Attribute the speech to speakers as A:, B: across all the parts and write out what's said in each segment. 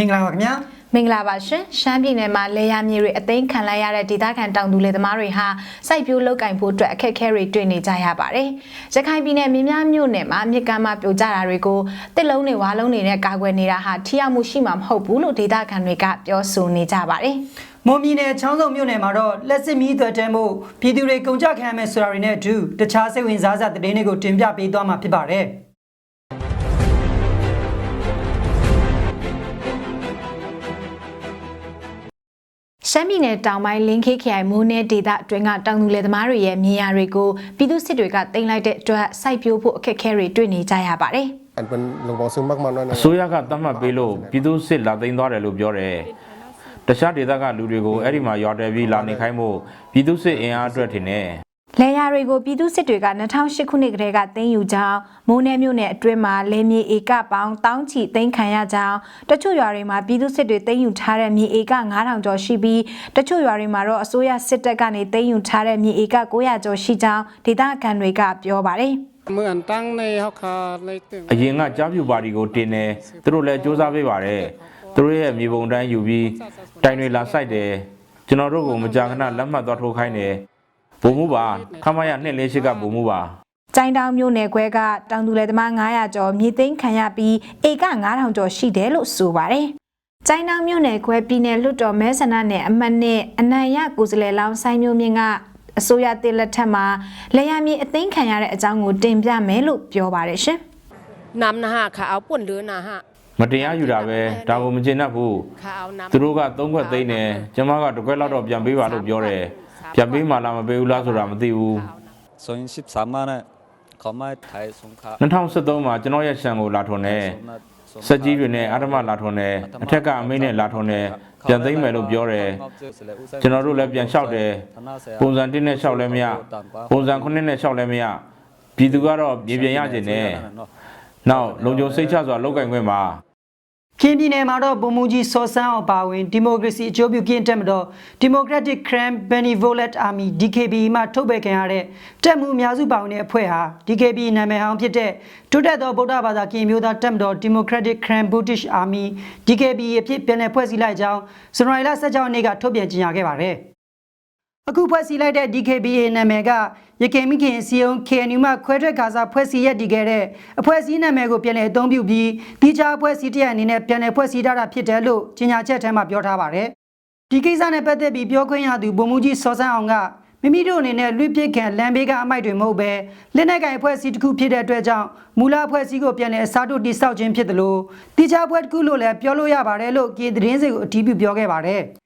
A: င်္ဂလာပါခင်ဗျာ
B: မင်္ဂလာပါရှင်ရှမ်းပြည်နယ်မှာလေယာမြေတွေအသိမ်းခံလိုက်ရတဲ့ဒေသခံတောင်သူလယ်သမားတွေဟာစိုက်ပျိုးလုပ်ကင်ဖို့အတွက်အခက်အခဲတွေတွေ့နေကြရပါတယ်။ရခိုင်ပြည်နယ်မြင်းများမြို့နယ်မှာမြစ်ကမ်းမှာပြိုကျတာတွေကိုတစ်လုံးတွေဝါလုံးတွေနဲ့ကာကွယ်နေတာဟာထိရောက်မှုရှိမှာမဟုတ်ဘူးလို့ဒေသခံတွေကပြောဆိုနေကြပါတယ်။
A: မွန်ပြည်နယ်ချောင်းစုံမြို့နယ်မှာတော့လက်စစ်မီးသွက်တဲမှုပြည်သူတွေကုန်ကြခံရမယ်ဆိုတာတွေနဲ့အတူတခြားစိတ်ဝင်စားစရာသတင်းတွေကိုတင်ပြပေးသွားမှာဖြစ်ပါတယ်
B: ရှမ်းပြည်နယ်တောင်ပိုင်းလင်းခေခရိုင်မိုးနယ်ဒေသအတွင်းကတောင်သူလယ်သမားတွေရဲ့မြေယာတွေကိုပြည်သူစစ်တွေကတင်လိုက်တဲ့အတွက်စိုက်ပျိုးဖို့အခက်အခဲတွေတွေ့နေကြရပါတယ်။
C: အစိုးရကတတ်မှတ်ပေးလို့ပြည်သူစစ်လာသိမ်းသွားတယ်လို့ပြောတယ်။တခြားဒေသကလူတွေကိုအဲ့ဒီမှာရွာတယ်ပြီးလာနေခိုင်းဖို့ပြည်သူစစ်အင်အားအတွက်ထင်တယ်။
B: လေယာတွေကိုပြည်သူစစ်တွေက2008ခုနှစ်ကတည်းကသိမ်းယူကြောင်းမိုးနယ်မြို့နယ်အတွင်းမှာလေမြေဧကပေါင်းတောင်းချီသိမ်းခံရကြောင်းတချို့ရွာတွေမှာပြည်သူစစ်တွေသိမ်းယူထားတဲ့မြေဧက9000ကျော်ရှိပြီးတချို့ရွာတွေမှာတော့အစိုးရစစ်တပ်ကနေသိမ်းယူထားတဲ့မြေဧက900ကျော်ရှိကြောင်းဒေသခံတွေကပြောပါတယ်။
D: မြန်တန်းနေဟောက်ခါလေ
C: အရင်ကကြားပြူပါတီကိုတင်တယ်သူတို့လည်းစူးစမ်းပေးပါတယ်သူတို့ရဲ့မြေပုံတိုင်းယူပြီးတိုင်တွေလာစိုက်တယ်ကျွန်တော်တို့ကမကြာခဏလက်မှတ်သွားထိုးခိုင်းတယ် ဘုံမှုပါခမရနှစ်လေးရှိကဘုံမှုပါ
B: ကျိုင်းတောင်မြို့နယ်ခွဲကတောင်သူလယ်သမား900ကျော်မြေသိမ်းခံရပြီးဧက9000ကျော်ရှိတယ်လို့ဆိုပါတယ်။ကျိုင်းတောင်မြို့နယ်ခွဲပြည်နယ်လွတ်တော်မဲဆန္ဒနယ်အမှတ်နဲ့အနံ့ရကိုစလဲလောင်းဆိုင်မျိုးမြင့်ကအစိုးရတင်လက်ထက်မှာလယ်ယာမြေအသိမ်းခံရတဲ့အကြောင်းကိုတင်ပြမယ်လို့ပြောပါတယ်ရှင်။
E: နမ်နဟခါအောင်ပွန့်လွနာဟ
C: မတရားอยู่တာပဲဒါကိုမကျင်တတ်ဘူးသူတို့ကသုံးခွက်သိမ်းတယ်ကျမကတစ်ခွက်လောက်တော့ပြန်ပေးပါလို့ပြောတယ် ပြန်ပေးမှလားမပေးဘူးလားဆိုတာမသိဘူး
F: ဆိုရင်13မှာနဲ့ခေါမထိုင်ဆုံးခါ
C: 2013မှာကျွန်တော်ရဲ့ရှန်ကိုလာထွန်တယ်စက်ကြီးတွေနဲ့အာဓမလာထွန်တယ်အထက်ကအမိန့်နဲ့လာထွန်တယ်ပြန်သိမ်းမယ်လို့ပြောတယ်ကျွန်တော်တို့လည်းပြန်လျှောက်တယ်ပုံစံ1နဲ့လျှောက်လည်းမရပုံစံ9နဲ့လျှောက်လည်းမရပြည်သူကတော့ပြည်ပြန်ရခြင်းနဲ့နောက်လုံခြုံစိတ်ချစွာလောက်ကင်ခွင့်ပါ
A: ကင်းပြည်နယ်မှာတော့ဗိုလ်မှူးကြီးစောစန်းအောင်ပါဝင်ဒီမိုကရေစီအကျိုးပြုကင်းတက်မတော် Democratic Crime Benevolent Army DKB မှထုတ်ပယ်ခံရတဲ့တက်မှုအများစုပါဝင်တဲ့အဖွဲ့ဟာ DKB နာမည်ဟောင်းဖြစ်တဲ့တိုးတက်သောဗုဒ္ဓဘာသာကင်းမျိုးသားတက်မတော် Democratic Crime British Army DKB အဖြစ်ပြန်လည်ဖွဲ့စည်းလိုက်ကြောင်းဇန်နဝါရီလ16ရက်နေ့ကထုတ်ပြန်ကြေညာခဲ့ပါတယ်။ အခုဖွဲ့စည်းလိုက်တဲ့ DKBA နာမည်ကရခိုင်မိခင်စီယုံ KNU မှခွဲထွက်ကာစားဖွဲ့စည်းရည်တည်ခဲ့တဲ့အဖွဲ့အစည်းနာမည်ကိုပြန်လည်အသုံးပြုပြီးတိကျအဖွဲ့အစည်းတစ်ရပ်အနေနဲ့ပြန်လည်ဖွဲ့စည်းထားတာဖြစ်တယ်လို့ကြေညာချက်ထဲမှာပြောထားပါတယ်။ဒီကိစ္စနဲ့ပတ်သက်ပြီးပြောခွင့်ရသူဗိုလ်မှူးကြီးစောစန်းအောင်ကမိမိတို့အနေနဲ့လွှပစ်ခံလမ်းဘေးကအမိုက်တွေမဟုတ်ပဲလက်နက်ကင်အဖွဲ့အစည်းတစ်ခုဖြစ်တဲ့အတွက်ကြောင့်မူလအဖွဲ့အစည်းကိုပြန်လည်အစားထိုးတိစောက်ခြင်းဖြစ်တယ်လို့တိကျအဖွဲ့တစ်ခုလို့လည်းပြောလို့ရပါတယ်လို့ကေသတင်းစီကိုအတည်ပြုပြောခဲ့ပါတယ်။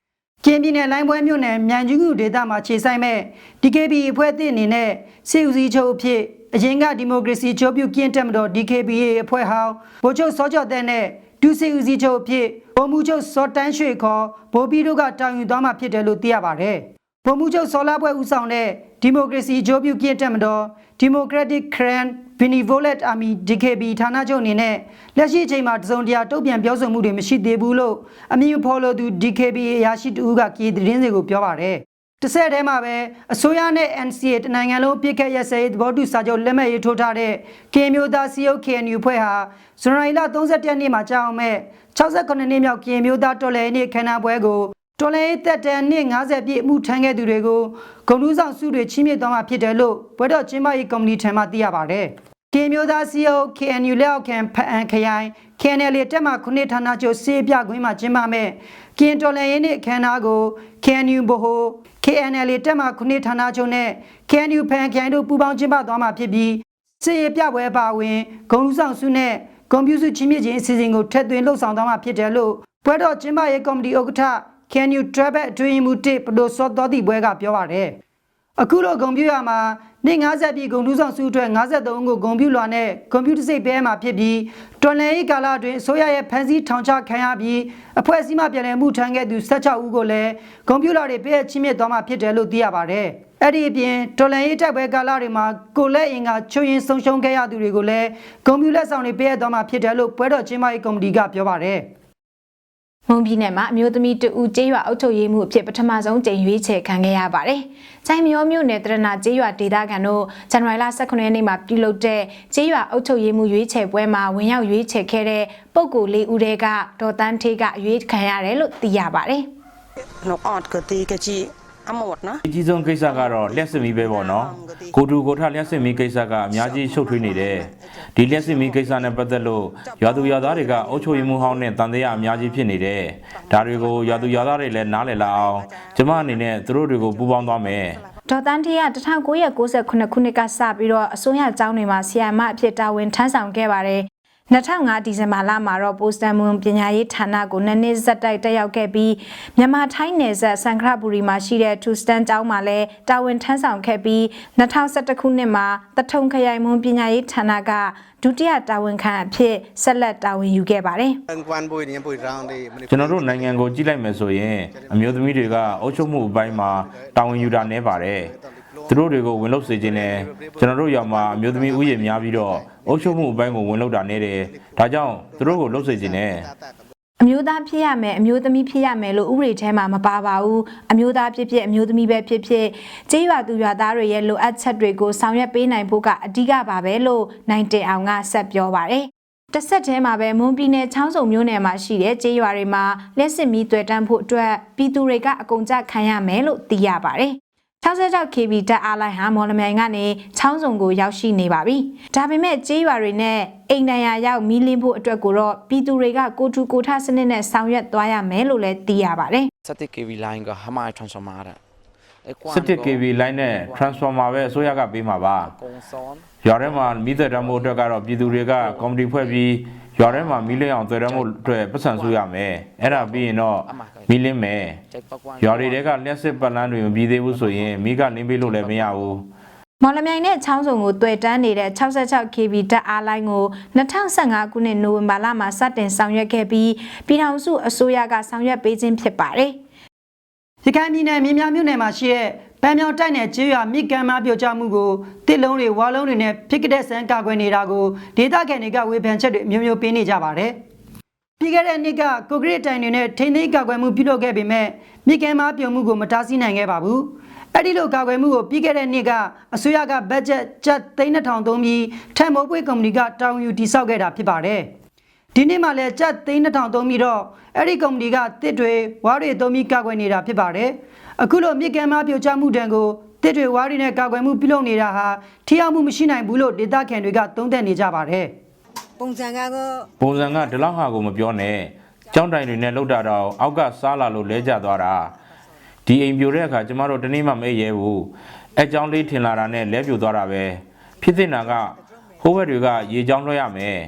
A: ကင်းပြည်နယ်လိုင်းပွဲမြို့နယ်မြန်ကျူးကူဒေသမှာခြေဆိုင်မဲ့ DKB အဖွဲ့အသစ်အနေနဲ့စေဦးစီးချုပ်အဖြစ်အရင်ကဒီမိုကရေစီချိုးပြုကင်းတက်မတော် DKBA အဖွဲ့ဟောင်းဗိုလ်ချုပ်စောကျော်တဲ့နဲ့ဒုစေဦးစီးချုပ်အဖြစ်ဗိုလ်မှူးချုပ်စောတန်းရွှေခေါ်ဗိုလ်ပြီးတို့ကတောင်ယူသွားမှာဖြစ်တယ်လို့သိရပါတယ်။ ဗိုလ်မှူးချုပ်စောလာပွဲဦးဆောင်တဲ့ဒီမိုကရေစီချိုးပြုကင်းတက်မတော် Democratic Crane Benevolent Army DKB ဌာနချုပ်အနေနဲ့လက်ရှိအချိန်မှာတစုံတရာတုံ့ပြန်ပြောဆိုမှုတွေမရှိသေးဘူးလို့အမည်ဖော်လို့သူ DKB အရာရှိတဦးကကြေသတင်းစီကိုပြောပါတယ်။တစ်ဆက်တည်းမှာပဲအစိုးရနဲ့ NCA တနိုင်ငံလုံးပြစ်ခတ်ရက်စဲရေးသဘောတူစာချုပ်လက်မှတ်ရေးထိုးထားတဲ့ KN မျိုးသားစီယုတ် KNU ဖွဲ့ဟာဇန်နဝါရီလ31ရက်နေ့မှာကြာအောင်မဲ့68နှစ်မြောက် KN မျိုးသားတော်လှန်ရေးနေ့ခမ်းနားပွဲကို တော်လှန်ရေးသက်တမ်းနှစ်90ပြည့်အမှုထမ်းခဲ့သူတွေကိုဂုဏ်ထူးဆောင်ဆုတွေချီးမြှင့်သွားမှာဖြစ်တယ်လို့ဘွဲတော်ကျင်းပရေးကော်မတီထံမှသိရပါတယ်။ KN မျိုးသားစီယုတ် KNU လက်အောက်ခံဖအန်ခရိုင် KNL တက်မှခုနှစ်ဌာနချုပ်စေးပြကွင်းမှာကျင်းပမဲ့ KN တော်လှန်ရေးနေ့အခမ်းအနားကို KNU ဘဟို KNL တက်မှခုနှစ်ဌာနချုပ်နဲ့ KNU ဖန်ခရိုင်တို့ပူးပေါင်းကျင်းပသွားမှာဖြစ်ပြီးစစ်ရေးပြပွဲပါဝင်ဂုံလူဆောင်စုနဲ့ကွန်ပျူတာချင်းမြင့်ခြင်းအစီအစဉ်ကိုထက်သွင်းလှုပ်ဆောင်သွားမှာဖြစ်တယ်လို့ဘွဲတော်ကျင်းပရေးကော်မတီဥက္ကဋ္ဌ KNU Travel အတွင်းမှုတစ်ပလိုစောတော်တီဘွဲကပြောပါတယ်အခုလိုဂုံပြူရမှာနေ့90ပြည်ဂုံတူးဆောင်စုအတွက်53ကိုဂုံပြူလွာနဲ့ကွန်ပျူတာစိတ်ပဲမှာဖြစ်ပြီးတော်လန်ရေးကာလအတွင်းအစိုးရရဲ့ဖန်ဆီးထောင်ချခံရပြီးအဖွဲ့အစည်းမှပြန်လည်မှုထမ်းခဲ့သူ16ဦးကိုလည်းဂုံပြူလာတွေပြည့်ချင်းမြင့်သွားမှာဖြစ်တယ်လို့သိရပါတယ်။အဲ့ဒီအပြင်တော်လန်ရေးတိုက်ပွဲကာလတွေမှာကိုလက်အင်ကချွရင်ဆုံးရှုံးခဲ့ရသူတွေကိုလည်းဂုံပြူလက်ဆောင်တွေပြည့်သွားမှာဖြစ်တယ်လို့ပွဲတော်ချင်းမရေးကော်မတီကပြောပါတယ်။
B: မွန်ပြည်နယ်မှာအမျိုးသမီးတဦးကျေးရွာအုပ်ချုပ်ရေးမှုအဖြစ်ပထမဆုံးကြိမ်ရွေးချယ်ခံခဲ့ရပါတယ်။ချိန်မျိုးမျိုးနယ်တရနာကျေးရွာဒေသခံတို့ဇန်နဝါရီလ18ရက်နေ့မှာပြုလုပ်တဲ့ကျေးရွာအုပ်ချုပ်ရေးမှုရွေးချယ်ပွဲမှာဝင်ရောက်ရွေးချယ်ခဲ့တဲ့ပုဂ္ဂိုလ်၄ဦးတည်းကဒေါ်တန်းထေးကရွေးခံရတယ်လို့သိရပါတယ်။
G: နောက်အတ်ကတိကကြီး အမော့နော်
C: အကြီးဆုံးကိစ္စကတော့လျှက်စစ်မီးပဲပေါ့နော်ကိုတူကိုထလျှက်စစ်မီးကိစ္စကအများကြီးရှုပ်ထွေးနေတယ်ဒီလျှက်စစ်မီးကိစ္စနဲ့ပတ်သက်လို့ရွာသူရွာသားတွေကအုပ်ချုပ်ရေးမှူးဟောင်းနဲ့တန်တရားအများကြီးဖြစ်နေတယ်ဒါတွေကိုရွာသူရွာသားတွေလည်းနားလည်လာအောင်ကျမအနေနဲ့သူတို့တွေကိုပူးပေါင်းသွားမယ်
B: ဒေါ်တန်းထေးက1998ခုနှစ်ကစပြီးတော့အစိုးရကျောင်းတွေမှာဆီယမ်မအဖြစ်တာဝန်ထမ်းဆောင်ခဲ့ပါတယ် 2005ဒီဇင်ဘာလမှာတော့ပိုစတန်မွန်ပညာရေးဌာနကိုနှစ်နှစ်ဆက်တိုက်တက်ရောက်ခဲ့ပြီးမြန်မာထိုင်းနယ်စပ်စံခရပူရီမှာရှိတဲ့ထူစတန်ကျောင်းမှာလည်းတာဝန်ထမ်းဆောင်ခဲ့ပြီး2011ခုနှစ်မှာတထုံခရိုင်မွန်ပညာရေးဌာနကဒုတိယတာဝန်ခံအဖြစ်ဆက်လက်တာဝန်ယူခဲ့ပါတယ်။
C: ကျွန်တော်တို့နိုင်ငံကိုကြည့်လိုက်မယ်ဆိုရင်အမျိုးသမီးတွေကအုပ်ချုပ်မှုအပိုင်းမှာတာဝန်ယူတာနည်းပါတယ်။ သူတို့တွေကိုဝင်လုပ်စေခြင်းနဲ့ကျွန်တော်တို့ရောက်မှာအမျိုးသမီးဥယျာဉ်များပြီးတော့အုပ်ချုပ်မှုအပိုင်းကိုဝင်လုပ်တာနည်းတယ်ဒါကြောင့်သူတို့ကိုလုပ်စေခြင်းနဲ့
B: အမျိုးသားဖြစ်ရမယ်အမျိုးသမီးဖြစ်ရမယ်လို့ဥပဒေထဲမှာမပါပါဘူးအမျိုးသားဖြစ်ဖြစ်အမျိုးသမီးပဲဖြစ်ဖြစ်ကျေးရွာသူရွာသားတွေရဲ့လိုအပ်ချက်တွေကိုဆောင်ရွက်ပေးနိုင်ဖို့ကအဓိကပါပဲလို့နိုင်တင်အောင်ကဆက်ပြောပါတယ်တစ်ဆက်တည်းမှာပဲမွန်ပြည်နယ်ချောင်းစုံမြို့နယ်မှာရှိတဲ့ကျေးရွာတွေမှာလက်စစ်မီးတွေ့တန်းဖို့အတွက်ပြည်သူတွေကအကုန်ကြခံရမယ်လို့သိရပါတယ် 66 KB တက်အားလိုက်ဟာမော်လမြိုင်ကနေချောင်းစုံကိုရောက်ရှိနေပါပြီ။ဒါပေမဲ့ကျေးရွာတွေနဲ့အိမ်တန်ရာရောက်မီးလင်းဖို့အတွက်ကိုတော့ပြည်သူတွေကကိုထူကိုထစနစ်နဲ့ဆောင်ရွက်သွားရမယ်လို့လည်းသိရပါတယ်
H: စတိ KV line ကဟမိုင် transformer အဲကွာ
C: 17 kV line နဲ့ transformer ပဲအစိုးရကပေးမှာပါ
H: ကုံစောန်
C: ရွာထဲမှာမီးသက်တမ်းဖို့အတွက်ကတော့ပြည်သူတွေကကော်မတီဖွဲ့ပြီးရွာထဲမှာမီးလင်းအောင်သွယ်တမ်းဖို့အတွက်ပတ်စံစုရမယ်အဲ့ဒါပြီးရင်တော့ မီးလင်းမယ်
H: ကျက်ပကွာ
C: ရွာတွေတဲကလျှက်စစ်ပတ်လန်းတွေမပြီးသေးဘူးဆိုရင်မီးကလင်းပေးလို့လည်းမရဘူး။
B: မော်လမြိုင်နဲ့ချောင်းစုံကိုတွေ့တန်းနေတဲ့ 66 KB တက်အားလိုင်းကို2015ခုနှစ်နိုဝင်ဘာလမှာစတင်ဆောင်ရွက်ခဲ့ပြီးပြည်ထောင်စုအစိုးရကဆောင်ရွက်ပေးခြင်းဖြစ်ပါတယ်။
A: ရခိုင်ပြည်နယ်မြင်းများမြို့နယ်မှာရှိတဲ့ပန်းမြောင်တိုက်နယ်ကျေးရွာမိကမ်းမပြိုကျမှုကိုတစ်လုံးတွေဝါလုံးတွေနဲ့ဖိကတဲ့ဆန်ကာကွယ်နေတာကိုဒေသခံတွေကဝေဖန်ချက်တွေအမျိုးမျိုးပေးနေကြပါတယ်။ ပြီးခဲ့တဲ့နှစ်ကကိုကရစ်တိုင်တွေနဲ့ထိန်းသိမ်းကာကွယ်မှုပြုလုပ်ခဲ့ပေမဲ့မိကမ်းမပြုံမှုကိုမတားဆီးနိုင်ခဲ့ပါဘူး။အဲ့ဒီလိုကာကွယ်မှုကိုပြီးခဲ့တဲ့နှစ်ကအစိုးရကဘတ်ဂျက်ကျပ်3000သုံးပြီးထံမိုးပွေးကုမ္ပဏီကတောင်းယူတိစောက်ခဲ့တာဖြစ်ပါတယ်။ဒီနေ့မှလည်းကြက်သိန်း2000သုံးပြီးတော့အဲ့ဒီကုမ္ပဏီကတစ်တွေဝါးတွေသုံးပြီးကာကွယ်နေတာဖြစ်ပါတယ်အခုလိုမြစ်ကမ်းမပြိုကျမှုတံကိုတစ်တွေဝါးတွေနဲ့ကာကွယ်မှုပြုလုပ်နေတာဟာထိရောက်မှုမရှိနိုင်ဘူးလို့ဒေသခံတွေကသုံးသပ်နေကြပါတယ်
G: ပုံစံကတော့
C: ပုံစံကဒီလောက်ဟာကိုမပြောနဲ့ကြောင်းတိုင်တွေနဲ့လှုပ်တာတော့အောက်ကစားလာလို့လဲကျသွားတာဒီအိမ်ပြိုတဲ့အခါကျမတို့တနေ့မှမအိပ်ရဲဘူးအဲကြောင်းလေးထင်လာတာနဲ့လဲပြိုသွားတာပဲဖြစ်တဲ့နာကဟိုးဘက်တွေကရေကြောင်းလွှဲရမယ်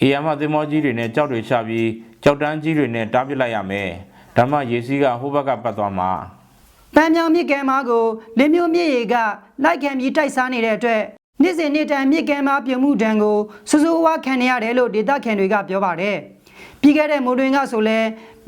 C: အေယာမသင်္ဘောကြီးတွေနဲ့ကြောက်တွေချပြီးကြောက်တန်းကြီးတွေနဲ့တားပစ်လိုက်ရမယ်ဒါမှရေစီးကဟိုးဘက်ကပတ်သွားမှာ
A: ပန်းမြောင်မြစ်ကမ်းမကိုလင်းမျိုးမြစ်ရေကလိုက်ခံပြီးတိုက်စားနေတဲ့အတွက် နေ့စဉ်နေ့တိုင်းမြစ်ကမ်းမပြုံမှုတံကိုစူးစူးဝါးခံနေရတယ်လို့ဒေသခံတွေကပြောပါတယ်ပြီးခဲ့တဲ့မိုးတွင်ကဆိုလဲ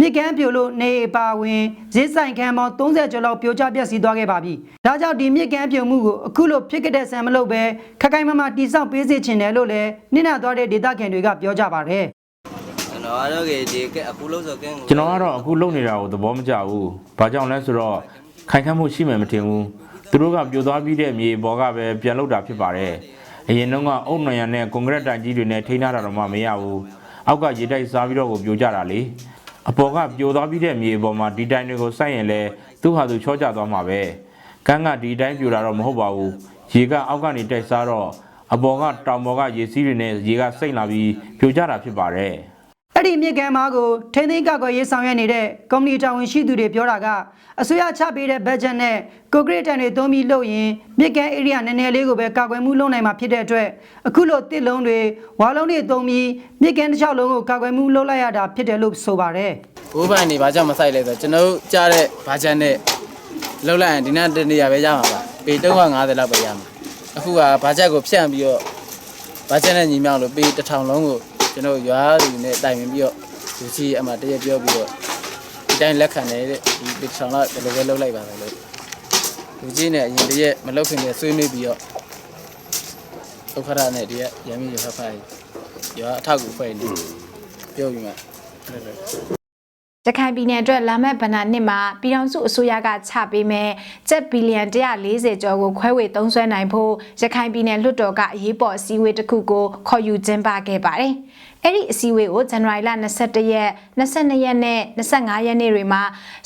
A: မြစ်ကမ်းပြိုလို့နေအပါဝင်ဈေးဆိုင်ခန်းပေါင်း30ကျော်လောက်ပြိုကျပျက်စီးသွားခဲ့ပါပြီ။ဒါကြောင့်ဒီမြစ်ကမ်းပြိုမှုကိုအခုလိုဖြစ်ခဲ့တဲ့ဆံမလုပ်ပဲခက်ခိုင်မမတိစောက်ပေးစေချင်တယ်လို့လည်းနင့်နာသွားတဲ့ဒေသခံတွေကပြောကြပါတယ်။
F: ကျွန်တော်ကတော့ဒီကအခုလို့ဆိုကင်း
C: ကျွန်တော်ကတော့အခုလုံနေတာကိုသဘောမကျဘူး။ဘာကြောင့်လဲဆိုတော့ခိုင်ခန့်မှုရှိမယ်မထင်ဘူး။ သူတို့ကပြိုသွားပြီးတဲ့မြေပေါ်ကပဲပြန်လုတာဖြစ်ပါတယ်။အရင်တုန်းကအုတ်နရံနဲ့ကွန်ကရစ်တိုင်ကြီးတွေနဲ့ထိန်းထားတာတော့မှမရဘူး။အောက်ကရေတိုက်စားပြီးတော့ကိုပြိုကြတာလေ။အပေါ်ကပြိုသွားပြီးတဲ့မြေပေါ်မှာဒီတိုင်တွေကိုစိုက်ရင်လဲသူ့ဟာသူချောကျသွားမှာပဲ။ကန်းကဒီတိုင်းပြိုတာတော့မဟုတ်ပါဘူး။ရေကအောက်ကနေတိုက်စားတော့အပေါ်ကတောင်ပေါ်ကရေစီးတွေနဲ့ရေကစိမ့်လာပြီးပြိုကျတာဖြစ်ပါတယ်။
A: အဲ့ဒီမြေကမ်းမားကိုထိန်းသိမ်းကောက်ွယ်ရေးဆောင်ရွက်နေတဲ့ကုမ္ပဏီတာဝန်ရှိသူတွေပြောတာကအစိုးရချပေးတဲ့ဘတ်ဂျက်နဲ့ကိုကရစ်တန်တွေသုံးပြီးလုပ်ရင်မြေကမ်း area နည်းနည်းလေးကိုပဲကာကွယ်မှုလုပ်နိုင်မှာဖြစ်တဲ့အတွက်အခုလိုတစ်လုံးတွေဝါလုံးတွေသုံးပြီးမြေကမ်းတစ်လျှောက်လုံးကိုကာကွယ်မှုလုပ်လိုက်ရတာဖြစ်တယ်လို့ဆိုပါတယ်
I: ဘိုးဘိုင်နေဘာကြောင့်မဆိုင်လဲဆိုတော့ကျွန်တော်တို့ကြားတဲ့ဘာချန်နဲ့လောက်လိုက်ရင်ဒီနေ့တနေရပဲရမှာပါပေ350လောက်ပဲရမှာအခုကဘာချက်ကိုဖြန့်ပြီးတော့ဘာချက်နဲ့ညီမြောက်လို့ပေ1000လုံးကို ကျွန်တော်ရွာလူနဲ့တိုင်ပင်ပြီးတော့လူကြီးအမှတရက်ပြောပြီးတော့ဒီတိုင်းလက်ခံနေတဲ့ဒီပေ1000လောက်ဒီလိုပဲလောက်လိုက်ပါမယ်လို့လူကြီးနဲ့အရင်တရက်မလောက်ခင်နဲ့ဆွေးနွေးပြီးတော့ဒုက္ခရနဲ့ဒီကရမ်းမီရဖတ်ဖိုင်ရွာအထောက်ကူဖွဲ့နေပြောပြီးမှ
B: ရခိုင်ပြည်နယ်အတွက်လာမယ့်ဗဏ္ဍာနှစ်မှာပြည်ထောင်စုအစိုးရကချပေးမဲ့ကျပ်ဘီလီယံ140ကျော်ကိုခွဲဝေသုံးစွဲနိုင်ဖို့ရခိုင်ပြည်နယ်လွှတ်တော်ကအရေးပေါ်အစည်းအဝေးတစ်ခုကိုခေါ်ယူကျင်းပခဲ့ပါတယ်။ အဲ့ဒီအစည်းအဝေးကိုဇန်နဝါရီလ22ရက်22ရက်နဲ့25ရက်နေ့တွေမှာ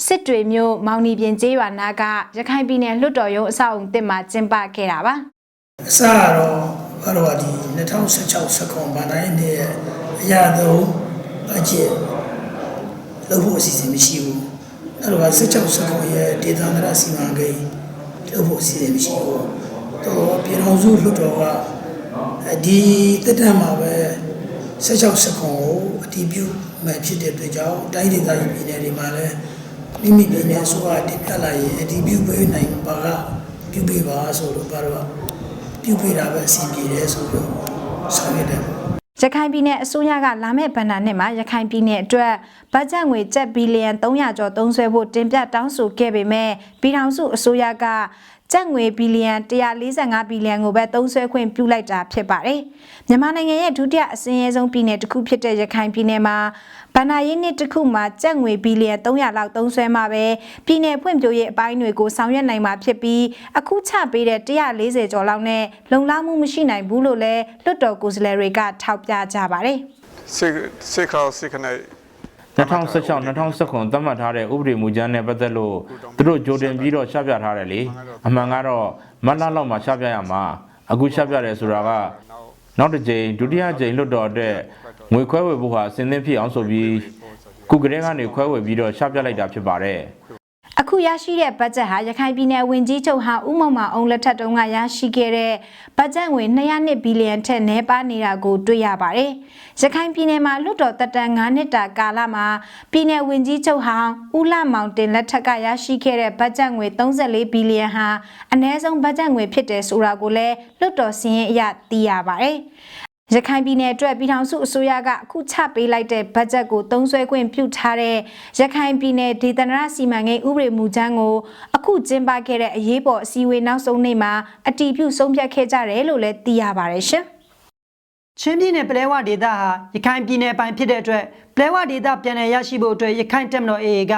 B: စစ်တွေမြို့မောင်နီပြင်ကျေးရွာနာကရခိုင်ပြည်နယ်လွှတ်တော်ရုံးအဆောက်အုံတစ်မှာကျင်းပခဲ့တာပါ။
J: အစကတော့ဘာလို့ကဒီ2016စက္ကွန်ဗန်တိုင်းနဲ့အရာတော့အကျင့်လုပ်ဖို့အစီအစဉ်မရှိဘူးအဲ့တော့16စက္ကွန်ရဲ့ဒေသန္တရစီမံကိန်းလုပ်ဖို့အစီအစဉ်မရှိဘူးတော့ပြည်တော်စုလွှတ်တော်ကဒီတက်တမ်းမှာပဲ 16စက္ကွန်ကိုအတည်ပြုမှဖြစ်တဲ့အတွက်ကြောင့်တိုင်းဒေသကြီးပြည်နယ်တွေမှာလည်းမိမိပြည်နယ်အစိုးရတင်ပြလာရင်အတည်ပြုပေးနိုင်ပါကပြုပေးပါဆိုတော့ဘာလို့ပြုပေးတာပဲအဆင်ပြေတယ်ဆိုတော့ဆောင်ရွက်တယ်
B: ရခိုင်ပြည်နယ်အစိုးရကလာမယ့်ဗဏ္ဍာနှစ်မှာရခိုင်ပြည်နယ်အတွက်ဘတ်ဂျက်ငွေကျပ်ဘီလီယံ300ကျော်သုံးစွဲဖို့တင်ပြတောင်းဆိုခဲ့ပေမဲ့ပြည်ထောင်စုအစိုးရက ကျပ်ငွေဘီလီယံ145ဘီလီယံကိုပဲသုံးစွဲခွင့်ပြုလိုက်တာဖြစ်ပါတယ်။မြန်မာနိုင်ငံရဲ့ဒုတိယအစင်းရဲဆုံးပြည်နယ်တစ်ခုဖြစ်တဲ့ရခိုင်ပြည်နယ်မှာဗဏ္ဍာရေးနှစ်တစ်ခုမှာကျပ်ငွေဘီလီယံ300လောက်သုံးစွဲမှာပဲပြည်နယ်ဖွံ့ဖြိုးရေးအပိုင်းတွေကိုဆောင်ရွက်နိုင်မှာဖြစ်ပြီးအခုချပေးတဲ့140ကျော်လောက်နဲ့လုံလောက်မှုမရှိနိုင်ဘူးလို့လည်းလွှတ်တော်ကိုယ်စားလှယ်တွေကထောက်ပြကြပါတယ်။
K: စစ်စစ်ခေါစစ်ခနဲ့
C: 2016 2019သတ်မှတ်ထားတဲ့ဥပဒေမူကြမ်းနဲ့ပတ်သက်လို့သူတို့ကြိုတင်ပြီးတော့ရှင်းပြထားတယ်လေအမှန်ကတော့မတ်လလောက်မှာရှင်းပြရမှာအခုရှင်းပြတယ်ဆိုတာကနောက်တစ်ကြိမ်ဒုတိယကြိမ်လွတ်တော်အတွက်ငွေခွဲဝေဖို့ဟာအစင်းသင်းဖြစ်အောင်ဆိုပြီးခုကလေးကနေခွဲဝေပြီးတော့ရှင်းပြလိုက်တာဖြစ်ပါတယ်
B: အခုရရှိတဲ့ဘတ်ဂျက်ဟာရခိုင်ပြည်နယ်ဝင်ကြီးချုပ်ဟာဦးမောင်မောင်အောင်လက်ထက်တုန်းကရရှိခဲ့တဲ့ဘတ်ဂျက်ငွေ202ဘီလီယံထက်နည်းပါးနေတာကိုတွေ့ရပါတယ်။ရခိုင်ပြည်နယ်မှာလွတ်တော်တက်တန်9နှစ်တာကာလမှာပြည်နယ်ဝင်ကြီးချုပ်ဟောင်းဦးလမောင်တင်လက်ထက်ကရရှိခဲ့တဲ့ဘတ်ဂျက်ငွေ34ဘီလီယံဟာအနည်းဆုံးဘတ်ဂျက်ငွေဖြစ်တယ်ဆိုတာကိုလည်းလွတ်တော်စည်းရင်အရသိရပါတယ်။ ရခိုင်ပြည်နယ်အတွက်ပြည်ထောင်စုအစိုးရကအခုချပေးလိုက်တဲ့ဘတ်ဂျက်ကိုသုံးစွဲခွင့်ပြုထားတဲ့ရခိုင်ပြည်နယ်ဒေသနာစီမံကိန်းဥပဒေမူကြမ်းကိုအခုကျင်းပခဲ့တဲ့အရေးပေါ်အစည်းအဝေးနောက်ဆုံးနေ့မှာအတီးပြုဆုံးဖြတ်ခဲ့ကြတယ်လို့လည်းသိရပါတယ်ရှင်။
A: ချင်းပြည်နယ်ပလဲဝဒေသဟာရခိုင်ပြည်နယ်ပိုင်ဖြစ်တဲ့အတွက်ပလဲဝဒေသပြန်လည်ရရှိဖို့အတွက်ရခိုင်တက်မတော် AA က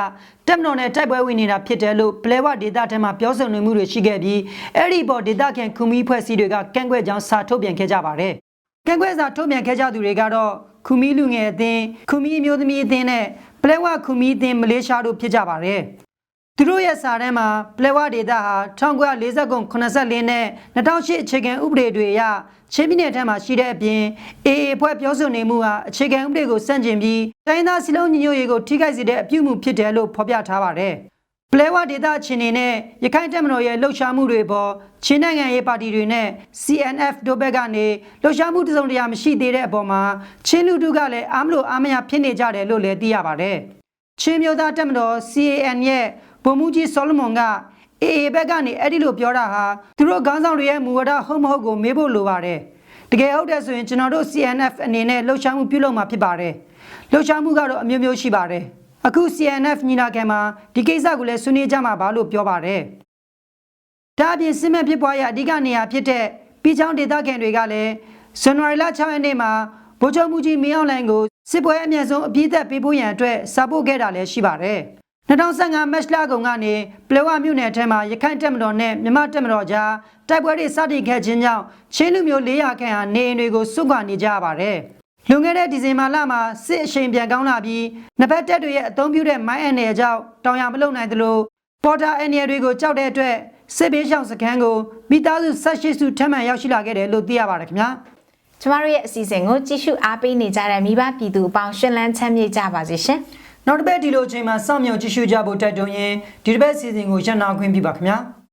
A: တက်မတော်နဲ့တိုက်ပွဲဝင်နေတာဖြစ်တယ်လို့ပလဲဝဒေသထဲမှာပြောဆိုနေမှုတွေရှိခဲ့ပြီးအဲ့ဒီပေါ်ဒေသခံခုမီဖွဲ့စည်းတွေကကန့်ကွက်ကြောင်းစာထုတ်ပြန်ခဲ့ကြပါတယ်။ ကန့်ကွက်စာထုတ်ပြန်ခဲ့ကြသူတွေကတော့ခုမီလူငယ်အသင်းခုမီအမျိုးသမီးအသင်းနဲ့ပလဲဝခုမီအသင်းမလေးရှားတို့ဖြစ်ကြပါတယ်။သူတို့ရဲ့စာတမ်းမှာပလဲဝဒေတာဟာ1940ခု84နဲ့2008အခြေခံဥပဒေတွေအရချင်းပြည်နယ်ထက်မှာရှိတဲ့အပြင် AA အဖွဲ့ပြောဆိုနေမှုဟာအခြေခံဥပဒေကိုစန့်ကျင်ပြီးတိုင်းသားစီလုံးညီညွတ်ရေးကိုထိခိုက်စေတဲ့အပြုအမူဖြစ်တယ်လို့ဖော်ပြထားပါတယ်။ ပလဲဝဒေတာချင်းနေနဲ့ရခိုင်တပ်မတော်ရဲ့လှုပ်ရှားမှုတွေပေါ်ချင်းနိုင်ငံရေးပါတီတွေနဲ့ CNF တို့ဘက်ကနေလှုပ်ရှားမှုတစုံတရာမရှိသေးတဲ့အပေါ်မှာချင်းလူထုကလည်းအားမလို့အားမရဖြစ်နေကြတယ်လို့လည်းသိရပါတယ်။ချင်းမျိုးသားတက်မတော် CAN ရဲ့ဗိုလ်မှူးကြီးဆောလမွန်က AA ဘက်ကနေအဲ့ဒီလိုပြောတာဟာသူတို့ခေါင်းဆောင်တွေရဲ့မူဝါဒဟုတ်မဟုတ်ကိုမေးဖို့လိုပါတယ်။တကယ်ဟုတ်တယ်ဆိုရင်ကျွန်တော်တို့ CNF အနေနဲ့လှုပ်ရှားမှုပြုလုပ်မှာဖြစ်ပါတယ်။လှုပ်ရှားမှုကတော့အမျိုးမျိုးရှိပါတယ်။ အခု CNF ညီလာခံမှာဒီကိစ္စကိုလည်းဆွေးနွေးကြမှာပါလို့ပြောပါတယ်။ဒါအပြင်စစ်မဲ့ဖြစ်ပွားရအဓိကနေရာဖြစ်တဲ့ပြည်ချောင်းဒေသခံတွေကလည်းဇန်နဝါရီလ6ရက်နေ့မှာဗိုလ်ချုပ်မှုကြီးမင်းအောင်လှိုင်ကိုစစ်ပွဲအမြင့်ဆုံးအပြည့်အသက်ပေးဖို့ရန်အတွက်စာပို့ခဲ့တာလည်းရှိပါတယ်။2015မတ်လကုန်ကနေပလောဝမြို့နယ်ထဲမှာရခိုင်တပ်မတော်နဲ့မြမတပ်မတော်ကြားတိုက်ပွဲတွေစတင်ခဲ့ခြင်းကြောင့်ချင်းလူမျိုး400ခန့်ဟာနေအိမ်တွေကိုစွန့်ခွာနေကြရပါတယ်။ လွန်ခဲ့တဲ့ဒီဇင်ဘာလမှာစစ်အရှိန်ပြန်ကောင်းလာပြီးနှစ်ဖက်တပ်တွေရဲ့အုံပြုတဲ့မိုင်းအန်နယ်ကြောင့်တောင်ရမလုံနိုင်သလိုပေါ်တာအန်နယ်တွေကိုကြောက်တဲ့အတွက်စစ်ဘေးရှောင်စခန်းကိုမိသားစု18စုထပ်မံရောက်ရှိလာခဲ့တယ်လို့သိရပါတယ်ခင်ဗျာ။
B: ကျမတို့ရဲ့အစီအစဉ်ကိုကြည့်ရှုအားပေးနေကြတဲ့မိဘပြည်သူအပေါင်းရှင်လန်းချမ်းမြေ့ကြပါစေရှင်။
A: နောက်တစ်ပတ်ဒီလိုအချိန်မှာစောင့်မျှော်ကြည့်ရှုကြဖို့တိုက်တွန်းရင်းဒီတစ်ပတ်စီစဉ်ကိုရန်နာခွင့်ပြုပါခင်ဗျာ။